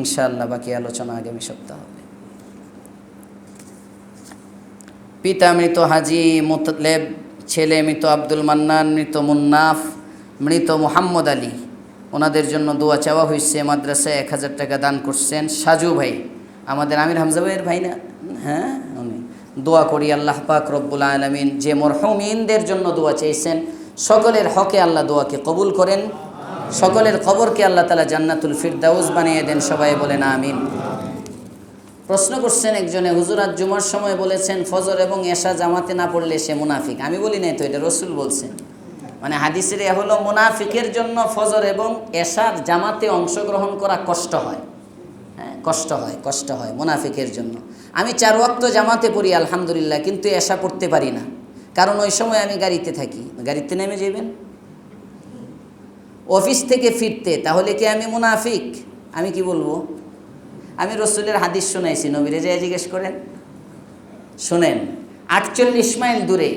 ইনশাআল্লাহ বাকি আলোচনা আগামী সপ্তাহ পিতা মৃত হাজি মুতলেব, ছেলে মৃত আব্দুল মান্নান, মৃত মুন্নাফ, মৃত মোহাম্মদ আলী, ওনাদের জন্য দোয়া চাওয়া হয়েছে, মাদ্রাসায় এক হাজার টাকা দান করছেন। সাজু ভাই, আমাদের আমির হামজা ভাইয়ের ভাই না? হ্যাঁ উনি। দোয়া করি আল্লাহ পাক রব্বুল আলমিন যে মরহুমিনদের জন্য দোয়া চেয়েছেন সকলের হকে আল্লাহ দোয়াকে কবুল করেন। সকলের কবরকে আল্লাহ তালা জান্নাতুল ফিরদাউস বানিয়ে দেন, সবাই বলেন আমিন। প্রশ্ন করছেন একজনে হুজুরাত জুমার সময় বলেছেন ফজর এবং এশা জামাতে না পড়লে সে মুনাফিক। আমি বলি, নাই তো, এটা রসুল বলছেন। মানে হাদিসের এ হলো, মুনাফিকের জন্য ফজর এবং এশার জামাতে অংশগ্রহণ করা কষ্ট হয়। হ্যাঁ কষ্ট হয় কষ্ট হয় মুনাফিকের জন্য। আমি চার ওয়াক্ত জামাতে পড়ি, আলহামদুলিল্লাহ, কিন্তু এশা পড়তে পারি না। কারণ ওই সময় আমি গাড়িতে থাকি। গাড়িতে নেমে যাবেন অফিস থেকে ফিরতে, তাহলে কি আমি মুনাফিক? আমি কি বলব? আমি রসুলের হাদিস শুনাইছি, নবীরে যে জিজ্ঞেস করেন। শোনেন, আটচল্লিশ মাইল দূরে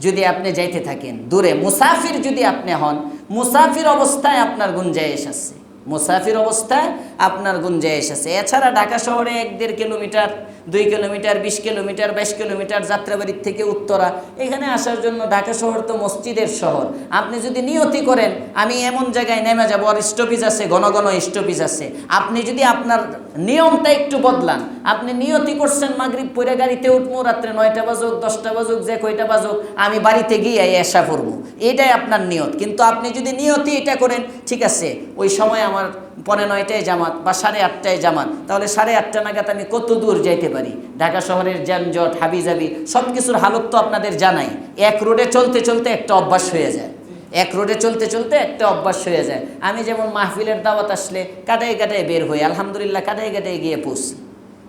যদি আপনি যাইতে থাকেন, দূরে মুসাফির যদি আপনি হন, মুসাফির অবস্থায় আপনার গুঞ্জায়েশ আছে। মুসাফির অবস্থায় আপনার গুঞ্জাইশ আছে এছাড়া ঢাকা শহরে এক দেড় কিলোমিটার, দুই কিলোমিটার, বিশ কিলোমিটার, বাইশ কিলোমিটার যাত্রাবাড়ির থেকে উত্তরা। এখানে আসার জন্য ঢাকা শহর তো মসজিদের শহর। আপনি যদি নিয়তি করেন, আমি এমন জায়গায় নেমে যাব, আর স্টপিজ আছে, ঘন ঘন স্টপিজ আছে। আপনি যদি আপনার নিয়মটা একটু বদলান, আপনি নিয়তি করছেন, মাগরিব পরে গাড়িতে উঠবো রাত্রে নয়টা বাজুক, দশটা বাজুক, যে কয়টা বাজুক, আমি বাড়িতে গিয়ে এসা করব। এটাই আপনার নিয়ত। কিন্তু আপনি যদি নিয়তি এটা করেন, ঠিক আছে, ওই সময় আমার পনে নয়টায় জামাত বা সাড়ে আটটায় জামাত। তাহলে সাড়ে আটটা নাগাদ আমি কত দূর যাইতে পারি? ঢাকা শহরের যানজট হাবিজাবি সব কিছুর হালত তো আপনাদের জানাই। এক রোডে চলতে চলতে একটা অভ্যাস হয়ে যায়। এক রোডে চলতে চলতে একটা অভ্যাস হয়ে যায়। আমি যেমন মাহফিলের দাওয়াত আসলে কাটাই কাটাই বের হই, আলহামদুলিল্লাহ কাটাই কাটাই গিয়ে পৌঁছি।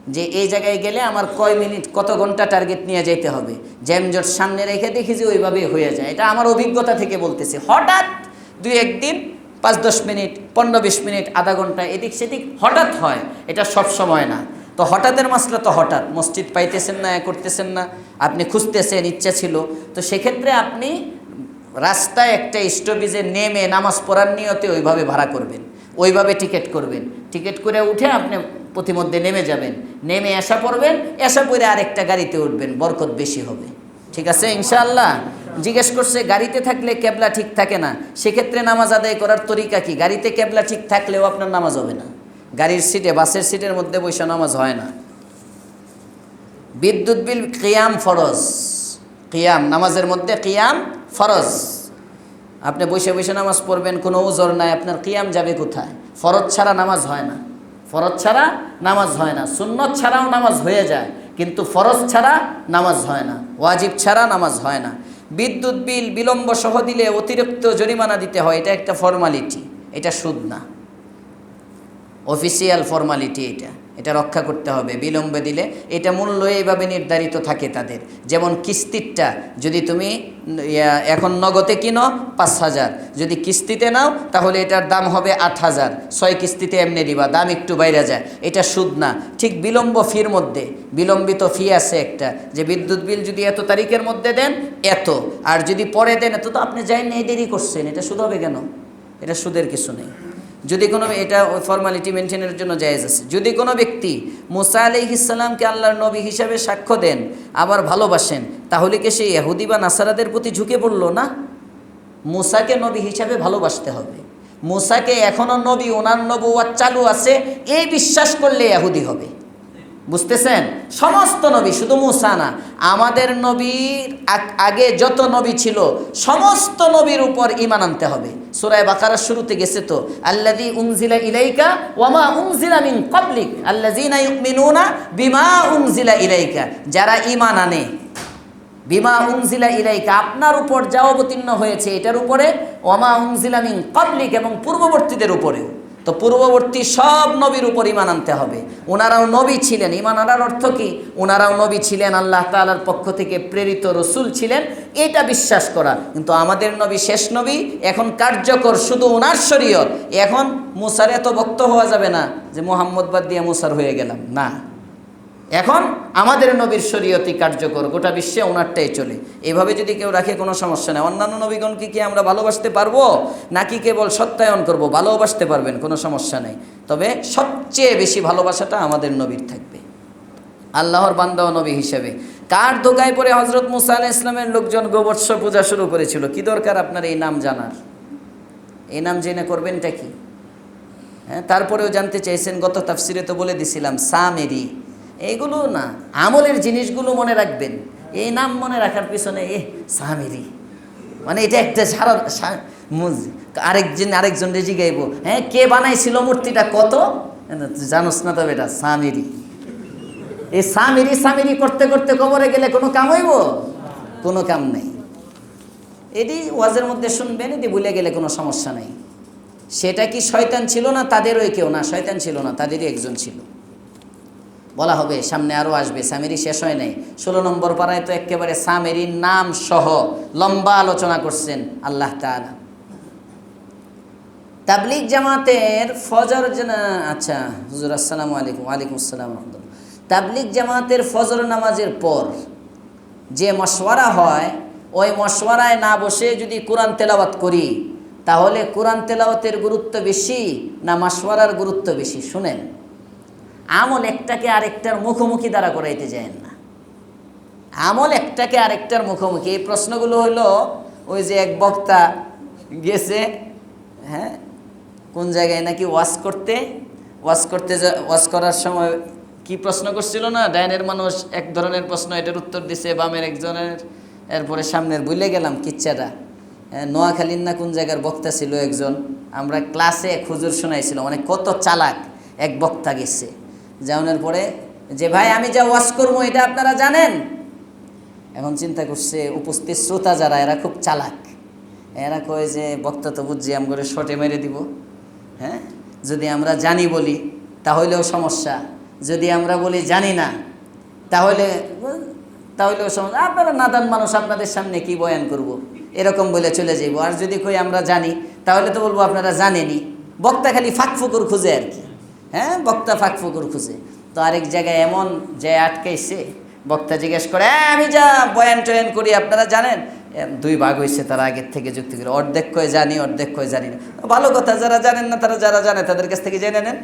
যে এই জায়গায় গেলে আমার কয় মিনিট, কত ঘণ্টা টার্গেট নিয়ে যেতে হবে? জ্যামজট সামনে রেখে দেখি যে ওইভাবে হয়ে যায়। এটা আমার অভিজ্ঞতা থেকে বলতেছি। হঠাৎ দুই একদিন পাঁচ দশ মিনিট, পনেরো বিশ মিনিট, আধা ঘণ্টা, এদিক সেদিক হঠাৎ হয়, এটা সব সময় না। তো হঠাৎের মাসলা তো হঠাৎ, মসজিদ পাইতেছেন না করতেছেন না, আপনি খুঁজতেছেন, ইচ্ছা ছিল। তো সেক্ষেত্রে আপনি রাস্তায় একটা স্টপেজে নেমে নামাজ পড়ার নিয়তে ওইভাবে ভাড়া করবেন, ওইভাবে টিকিট করবেন। টিকিট করে উঠে আপনি প্রতিমধ্যে নেমে যাবেন। নেমে এসা পড়বেন, এসা পরে আরেকটা গাড়িতে উঠবেন, বরকত বেশি হবে। ঠিক আছে, ইনশাআল্লাহ। জিজ্ঞেস করছে, গাড়িতে থাকলে ক্যাবলা ঠিক থাকে না? সেক্ষেত্রে নামাজ আদায় করার তরিকা কি? গাড়িতে ক্যাবলা ঠিক থাকলেও আপনার নামাজ হবে না। গাড়ির সিটে, বাসের সিটের মধ্যে বসে নামাজ হয় না। বিদ্যুৎ বিল, কিয়াম ফরজ। কিয়াম, নামাজের মধ্যে কিয়াম ফরজ। আপনি বসে বসে নামাজ পড়বেন, কোনো ওজোর নাই, আপনার কিয়াম যাবে কোথায়? ফরজ ছাড়া নামাজ হয় না। ফরজ ছাড়া নামাজ হয় না। সুন্নত ছাড়াও নামাজ হয়ে যায়, কিন্তু ফরজ ছাড়া নামাজ হয় না, ওয়াজিব ছাড়া নামাজ হয় না। বিদ্যুৎ বিল, বিলম্ব সহ দিলে অতিরিক্ত জরিমানা দিতে হয়, এটা একটা ফর্মালিটি, এটা সুদ না। অফিসিয়াল ফর্মালিটি এটা। এটা রক্ষা করতে হবে, বিলম্বে দিলে এটা মূল্য এইভাবে নির্ধারিত থাকে তাদের। যেমন কিস্তিরটা, যদি তুমি এখন নগদে কিনো পাঁচ হাজার, যদি কিস্তিতে নাও তাহলে এটার দাম হবে আট হাজার। ছয় কিস্তিতে এমনি দিবা, দাম একটু বাইরে যায়। এটা সুদ না। ঠিক বিলম্ব ফির মধ্যে, বিলম্বিত ফি আছে একটা, যে বিদ্যুৎ বিল যদি এত তারিখের মধ্যে দেন, এত। আর যদি পরে দেন, এত তো আপনি যাই নেই, দেরি করছেন, এটা সুদ হবে কেন? এটা সুদের কিছু নেই। যদি কোনো এটা ফর্মালিটি মেনটেনের জন্য জায়েজ আছে। যদি কোনো ব্যক্তি মুসা আলি ইসলামকে আল্লাহর নবী হিসাবে সাক্ষ্য দেন, আবার ভালোবাসেন, তাহলে কি সে ইহুদি বা নাসারাদের প্রতি ঝুঁকে পড়ল? না। মুসাকে নবী হিসাবে ভালোবাসতে হবে। মুসাকে এখনও নবী, ওনার নবুয়াত চালু আছে, এই বিশ্বাস করলে ইহুদি হবে। বুঝতেছেন? সমস্ত নবী, শুধু মুসা না, আমাদের নবীর আগ- যত নবী ছিল, সমস্ত নবীর উপর ইমান আনতে হবে। সুরায় বাকারার শুরুতে গেছে তো, আল্লাযী উনজিলা ইলাইকা ওয়ামা উনজিলা মিন ক্বাবলিক, আল্লাযীনা ইউমিনুনা বিমা উনজিলা ইলাইকা। যারা ইমান আনে, বিমা উনজিলা ইলাইকা, আপনার উপর যা অবতীর্ণ হয়েছে, এটার উপরে ওমা উনজিলা মিন কাবলিক এবং পূর্ববর্তীদের উপরেও। তো পূর্ববর্তী সব নবীর উপর ইমান আনতে হবে। ওনারাও নবী ছিলেন। ইমান আনার অর্থ কি? ওনারাও নবী ছিলেন, আল্লাহ তালার পক্ষ থেকে প্রেরিত রসুল ছিলেন, এটা বিশ্বাস করা। কিন্তু আমাদের নবী শেষ নবী, এখন কার্যকর শুধু ওনার শরীয়ত। এখন মুসার এত বক্ত হওয়া যাবে না যে মোহাম্মদ বাদ দিয়ে মুসার হয়ে গেলাম। না। এখন আমাদের নবীর শরীয়তি কার্যকর, গোটা বিশ্বে ওনারটাই চলে। এভাবে যদি কেউ রাখে কোনো সমস্যা নেই। অন্যান্য নবীগণকে কি আমরা ভালোবাসতে পারব? নাকি কেবল সত্যায়ন করব? ভালোবাসতে পারবেন, কোনো সমস্যা নেই। তবে সবচেয়ে বেশি ভালোবাসাটা আমাদের নবীর থাকবে। আল্লাহর বান্দা নবী হিসেবে। কার দোকায় পরে হজরত মুসা আলাহ ইসলামের লোকজন গোবৎস পূজা শুরু করেছিল? কি দরকার আপনার এই নাম জানার? এই নাম জেনে করবেনটা কি? হ্যাঁ তারপরেও জানতে চাইছেন, গত তাফসিরে তো বলে দিছিলাম, সামেরি। এইগুলো না, আমলের জিনিসগুলো মনে রাখবেন। এই নাম মনে রাখার পিছনে এ সামিরি মানে এটা একটা সারা আরেকজন আরেকজন রেজি গাইব। হ্যাঁ কে বানাইছিল মূর্তিটা কত? জানোস না তবে এটা সামেরি এই সামিরি সামিরি করতে করতে কবরে গেলে কোনো কাম হইব? কোনো কাম নেই। এটি ওয়াজের মধ্যে শুনবেন, এটি ভুলে গেলে কোনো সমস্যা নেই। সেটা কি শয়তান ছিল না তাদেরই কেউ না? শয়তান ছিল না, তাদেরই একজন ছিল। বলা হবে, সামনে আরও আসবে সামেরি শেষ হয় নাই। ষোলো নম্বর পাড়ায় তো একেবারে সামেরির নাম সহ লম্বা আলোচনা করছেন আল্লাহ তাআলা। তাবলিগ জামাতের ফজর আচ্ছা হুজুর, আসসালামু আলাইকুম, ওয়ালাইকুম আসসালাম রহমতুল্লাহ। তাবলিগ জামাতের ফজর নামাজের পর যে মশওয়ারা হয়, ওই মশওয়ারায় না বসে যদি কোরআন তেলাওয়াত করি, তাহলে কোরআন তেলাওয়াতের গুরুত্ব বেশি না মশওয়ারার গুরুত্ব বেশি? শুনেন। আমল একটাকে আরেকটার মুখোমুখি দ্বারা করাইতে যায় না। আমল একটাকে আরেকটার মুখোমুখি। এই প্রশ্নগুলো হলো ওই যে এক বক্তা গেছে হ্যাঁ কোন জায়গায় নাকি ওয়াশ করতে? ওয়াশ করতে ওয়াশ করার সময় কি প্রশ্ন করছিল না? ডাইনের মানুষ এক ধরনের প্রশ্ন এটার উত্তর দিছে বামের একজনের এরপরে সামনের ভুলে গেলাম কিচ্ছাটা। হ্যাঁ, নোয়াখালীর না কোন জায়গার বক্তা ছিল একজন? আমরা ক্লাসে এক হুজুর শোনাইছিল মানে কত চালাক এক বক্তা গেছে। যাওয়ার পরে যে, ভাই, আমি যা ওয়াশ করব, এটা আপনারা জানেন? এখন চিন্তা করছে উপস্থিত শ্রোতা যারা, এরা খুব চালাক। এরা কয় যে, বক্তা তো বুঝছি, আম করে শটে মেরে দিব। হ্যাঁ? যদি আমরা জানি বলি, তাহলেও সমস্যা। যদি আমরা বলি, জানি না, তাহলে, তাহলেও সমস্যা। আপনারা নাদান মানুষ, আপনাদের সামনে কি বয়ান করব। এরকম বলে চলে যাইব। আর যদি কই আমরা জানি, তাহলে তো বলব আপনারা জানেনি বক্তা খালি ফাঁক ফুকুর খুঁজে আর কি। হ্যাঁ বক্তা ফাঁক ফুকুর খুঁজে। তো আরেক জায়গায় এমন যে আটকাইছে বক্তা জিজ্ঞেস করে "এ, আমি যা বয়ান টয়ান করি আপনারা জানেন? দুই ভাগ হয়েছে তারা আগের থেকে যুক্তি করে। অর্ধেক কয়ে জানি অর্ধেক কয়ে জানি না। ভালো কথা যারা জানেন না তারা যারা জানে তাদের কাছ থেকে জেনে নেন।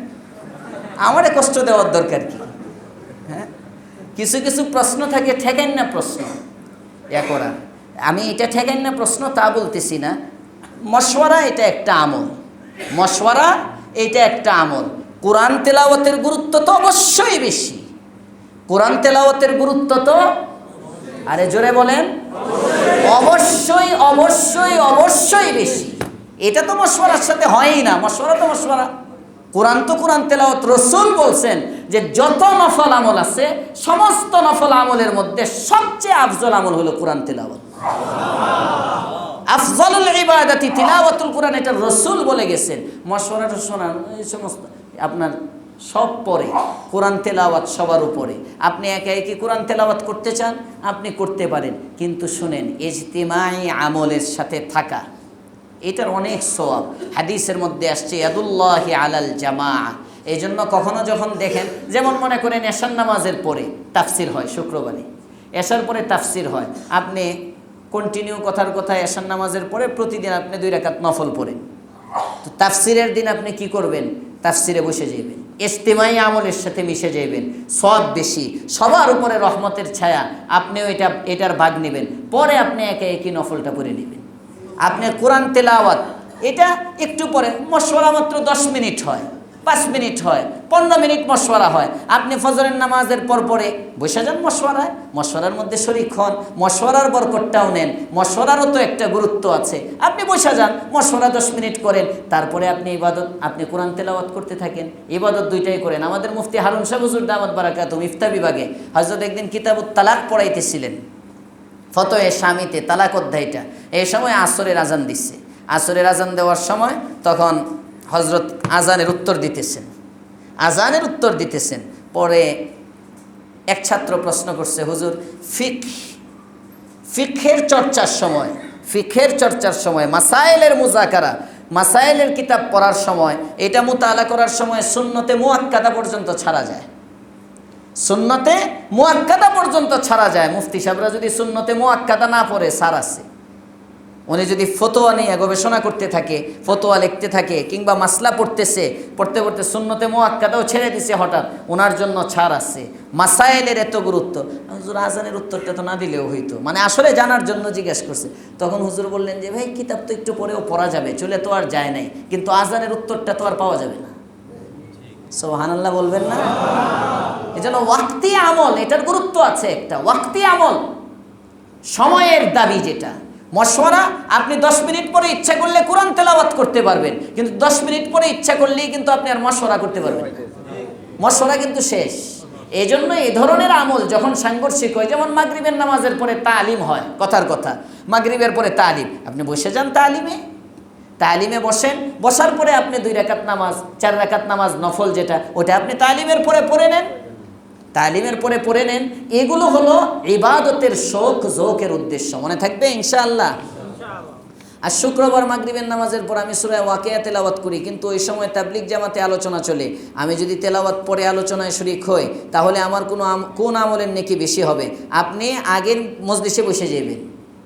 আমারে কষ্ট দেওয়ার দরকার কি? হ্যাঁ? কিছু কিছু প্রশ্ন থাকে ঠেকেন না প্রশ্ন। ইয়া করা। আমি এটা ঠেকেন না প্রশ্ন তা বলতেছি না। মশওয়ারা এটা একটা আমল। মশওয়ারা এটা একটা আমল। কোরআন তেলাওয়াতের গুরুত্ব তো অবশ্যই বেশি। কোরআন তেলাওয়াতের গুরুত্ব তো আরে জোরে বলেন। অবশ্যই অবশ্যই অবশ্যই বেশি। এটা তো মশওয়ারার সাথে হয়ই না, মশওয়ারা তো মশওয়ারা। কোরআন তো কোরআন তেলাওয়াত, রসুল বলছেন যে যত নফল আমল আছে, সমস্ত নফল আমলের মধ্যে সবচেয়ে আফজল আমল হলো কোরআন তেলাওয়াত। আফজলুল ইবাদাতি, তিলাওয়াতুল কোরআন, এটা রসুল বলে গেছেন। মশওয়ারাটা শোনান, এই সমস্ত আপনার সব পরে, কোরআন তেলাওয়াত সবার উপরে। আপনি একা একই কোরআন তেলাওয়াত করতে চান, আপনি করতে পারেন। কিন্তু শুনেন, ইজতিমাই আমলের সাথে থাকা, এটার অনেক সওয়াব। হাদিসের মধ্যে আসছে, ইয়াদুল্লাহি আলাল জামা এই জন্য কখনো যখন দেখেন, যেমন মনে করেন এশার নামাজের পরে তাফসির হয়, শুক্রবারে। এশার পরে তাফসির হয়। আপনি কন্টিনিউ কথার কথা এশার নামাজের পরে প্রতিদিন আপনি দুই রাকাত নফল পড়েন। তো তাফসিরের দিন আপনি কি করবেন? তাফসিরে বসে যাইবেন। ইস্তেমাই আমলের সাথে মিশে যাইবেন। সব বেশি। সবার উপরে রহমতের ছায়া। আপনিও এটা এটার ভাগ নেবেন। পরে আপনি একে একই নফলটা পরে নেবেন। আপনার কোরআন তেলাওয়াত, এটা একটু পরে মশলা মাত্র দশ মিনিট হয়। পাঁচ মিনিট হয়, পনেরো মিনিট মশওয়ারা হয়। আপনি ফজরের নামাজের পর পরে বসে যান মশওয়ারায়। মশওয়ারার মধ্যে শরিক হন, মশওয়ারার বরকটটাও নেন, মশওয়ারারও তো একটা গুরুত্ব আছে। আপনি বসে যান, মশওয়ারা দশ মিনিট করেন, তারপরে আপনি ইবাদত, আপনি কোরআন তেলাওয়াত করতে থাকেন, ইবাদত দুইটাই করেন। আমাদের মুফতি হারুন শাহ হুজুর দামত বারাকাতুম ইফতা বিভাগে। হজরত একদিন কিতাবুত তালাক পড়াইতেছিলেন। ফতোয়ে স্বামীতে তালাক অধ্যায়টা। এই সময় আসরের আজান দিচ্ছে। আসরের আজান দেওয়ার সময় তখন হজরত আজানের উত্তর দিতেছেন। আজানের উত্তর দিতেছেন। পরে এক ছাত্র প্রশ্ন করছে, হুজুর, ফিক ফিখের চর্চার সময় ফিখের চর্চার সময়, মাসাইলের মুজাকারা মাসাইলের কিতাব পড়ার সময়, এটা মোতালা করার সময় শূন্যতে মুয়াক্কাদা পর্যন্ত ছাড়া যায়। সুন্নতে মুয়াক্কাদা পর্যন্ত ছাড়া যায়। মুফতি সাহেবরা যদি সুন্নতে মুয়াক্কাদা না পড়ে সার আছে। উনি যদি ফতোয়া নিয়ে গবেষণা করতে থাকে, ফতোয়া লিখতে থাকে, কিংবা মাসলা পড়তেছে, পড়তে পড়তে শূন্যতে মোয়াক্কাদাও ছেড়ে দিছে হঠাৎ ওনার জন্য ছাড় আছে। মাসাইলের এত গুরুত্ব। হুজুর, আজানের উত্তরটা তো না দিলেও হইতো। মানে আসলে জানার জন্য জিজ্ঞেস করছে। তখন হুজুর বললেন যে, ভাই, কিতাব তো একটু পরেও পড়া যাবে, চলে তো আর যায় নাই। কিন্তু আজানের উত্তরটা তো আর পাওয়া যাবে না। সোহানাল্লাহ বলবেন না? এই জন্য ওয়াক্তি আমল, এটার গুরুত্ব আছে একটা। ওয়াক্তি আমল, সময়ের দাবি যেটা। মশওয়ারা, আপনি দশ মিনিট পরে ইচ্ছা করলে কোরআন তেলাওয়াত করতে পারবেন, কিন্তু দশ মিনিট পরে ইচ্ছা করলেই কিন্তু আপনি আর মশওয়ারা করতে পারবেন। মশওয়ারা কিন্তু শেষ। এই জন্য এই ধরনের আমল যখন সাংঘর্ষিক হয়, যেমন মাগরিবের নামাজের পরে তালিম হয়, কথার কথা। মাগরিবের পরে তালিম। আপনি বসে যান তালিমে। তালিমে বসেন। বসার পরে আপনি দুই রাকাত নামাজ, চার রাকাত নামাজ নফল যেটা, ওটা আপনি তালিমের পরে পড়ে নেন। তালিমের পরে পড়ে নেন। এগুলো হলো ইবাদতের শোক, জোকের উদ্দেশ্য। মনে থাকবে? ইনশাআল্লাহ। আর শুক্রবার মাগরিবের নামাজের পর আমি সুরায় ওয়াকিয়া তেলাওয়াত করি, কিন্তু ওই সময় তাবলিক জামাতে আলোচনা চলে। আমি যদি তেলাওয়াত পরে আলোচনায় শরিক হই, তাহলে আমার কোনো কোন আমলের নেকি বেশি হবে? আপনি আগের মজলিসে বসে যাবেন,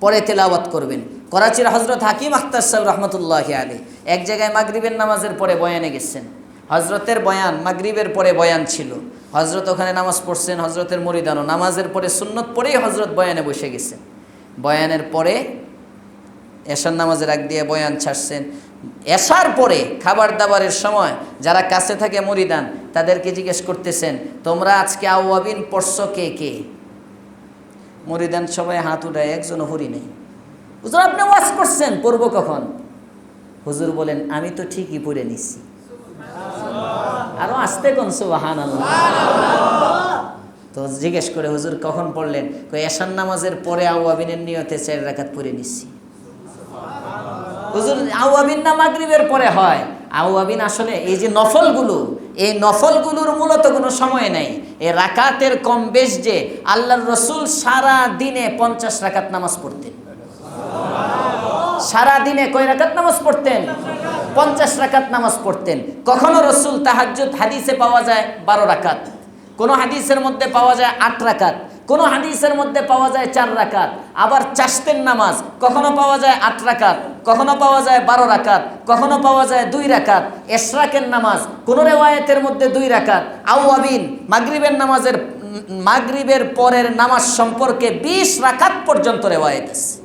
পরে তেলাওয়াত করবেন। করাচির হজরত হাকিম আখতার সাহেব রহমতুল্লাহ আলী এক জায়গায় মাগরিবের নামাজের পরে বয়ানে গেছেন। হজরতের বয়ান মাগরিবের পরে বয়ান ছিল। হজরত ওখানে নামাজ পড়ছেন হজরতের মরিদানো নামাজের পরে, সুন্নত পরেই হজরত বয়ানে বসে গেছেন বয়ানের পরে এশার নামাজের আগ দিয়ে বয়ান ছাড়ছেন। এশার পরে খাবার দাবারের সময় যারা কাছে থাকে মরিদান, তাদেরকে জিজ্ঞেস করতেছেন, তোমরা আজকে আউয়াবিন পড়ছো কে কে? মরিদান সবাই হাত উঠায়, একজনও হরি নেই। হুজুর, আপনি ওয়াজ করছেন, পড়ব কখন? হুজুর বলেন, আমি তো ঠিকই পড়ে নিছি। আরও আসতে কোন সুবাহান তো জিজ্ঞেস করে হুজুর কখন পড়লেন? এশান নামাজের পরে আউয়াবিনের নিয়তে চার রাকাত পড়ে নিছি হুজুর, আউয়াবিন না মাগরিবের পরে হয়? আউয়াবিন আসলে এই যে নফলগুলো, এই নফলগুলোর মূলত কোনো সময় নেই। এই রাকাতের কম বেশ যে আল্লাহর রসুল সারা দিনে পঞ্চাশ রাকাত নামাজ পড়তেন। সারা দিনে কয় রাকাত নামাজ পড়তেন? পঞ্চাশ রাকাত নামাজ পড়তেন। কখনো রসুল তাহাজ্জুদ হাদিসে পাওয়া যায় বারো রাকাত। কোনো হাদিসের মধ্যে পাওয়া যায় আট রাকাত। কোনো হাদিসের মধ্যে পাওয়া যায় চার রাকাত। আবার চাষতেন নামাজ। কখনো পাওয়া যায় আট রাকাত। কখনো পাওয়া যায় বারো রাকাত। কখনো পাওয়া যায় দুই রাকাত। এশরাকের নামাজ। কোনো রেওয়ায়তের মধ্যে দুই রাকাত। আউয়াবিন, মাগরিবের নামাজের মাগরিবের পরের নামাজ সম্পর্কে বিশ রাকাত পর্যন্ত রেওয়ায়ত আছে।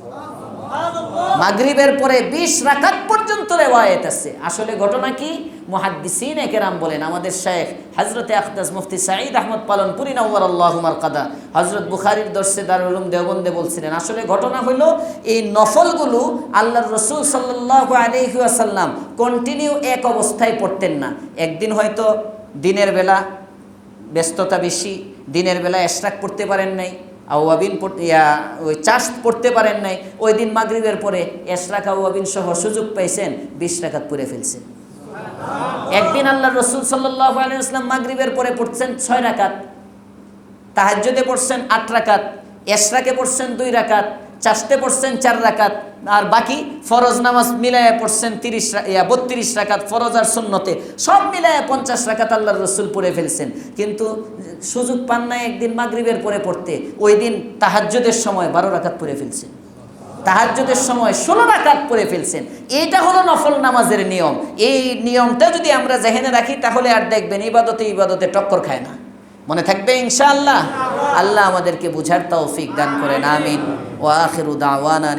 মাগরিবের পরে বিশ রাকাত পর্যন্ত রেওয়ায়েত আছে। আসলে ঘটনা কি? মুহাদ্দিসিন একেরাম বলেন, আমাদের শেখ হজরতে আখতাস মুফতি সাঈদ আহমদ পালন পুরি নওয়ার আল্লাহমার কাদা। হজরত বুখারির দর্শে দারুল উলুম দেওবন্দে বলছিলেন, আসলে ঘটনা হলো, এই নফলগুলো আল্লাহর রসুল সাল্লাহ আলহি আসাল্লাম কন্টিনিউ এক অবস্থায় পড়তেন না। একদিন হয়তো দিনের বেলা ব্যস্ততা বেশি, দিনের বেলা এশরাক পড়তে পারেন নাই। আউয়াবিন ইয়া, ওই চাষ পড়তে পারেন নাই, ওই দিন মাগরিবের পরে এশরাক আউয়াবিন সহ সুযোগ পাইছেন, বিশ রাখাত পুরে ফেলছেন। একদিন আল্লাহ রসুল সাল্লাহ আলিয়াল্লাম মাগরিবের পরে পড়ছেন ছয় রাকাত তাহাজ্যদে পড়ছেন আট রাকাত, এশরাকে পড়ছেন দুই রাকাত চাষতে পড়ছেন চার রাকাত, আর বাকি ফরজ নামাজ মিলায় পড়ছেন তিরিশ ইয়া, বত্রিশ রাকাত ফরজ আর সুন্নতে। সব মিলায় পঞ্চাশ রাকাত আল্লাহর রসুল পড়ে ফেলছেন। কিন্তু সুযোগ পান না একদিন মাগরিবের পরে পড়তে। ওই দিন তাহাজ্জুদের সময় বারো রাকাত পড়ে ফেলছেন। তাহাজ্জুদের সময় ষোলো রাকাত পড়ে ফেলছেন। এইটা হলো নফল নামাজের নিয়ম। এই নিয়মটা যদি আমরা জেহেনে রাখি, তাহলে আর দেখবেন ইবাদতে ইবাদতে টক্কর খায় না। মনে থাকবে ইনশাআল্লাহ? আল্লাহ আমাদেরকে বুঝার তৌফিক দান করেন আমিন। ওয়া আখিরু দাওয়ানা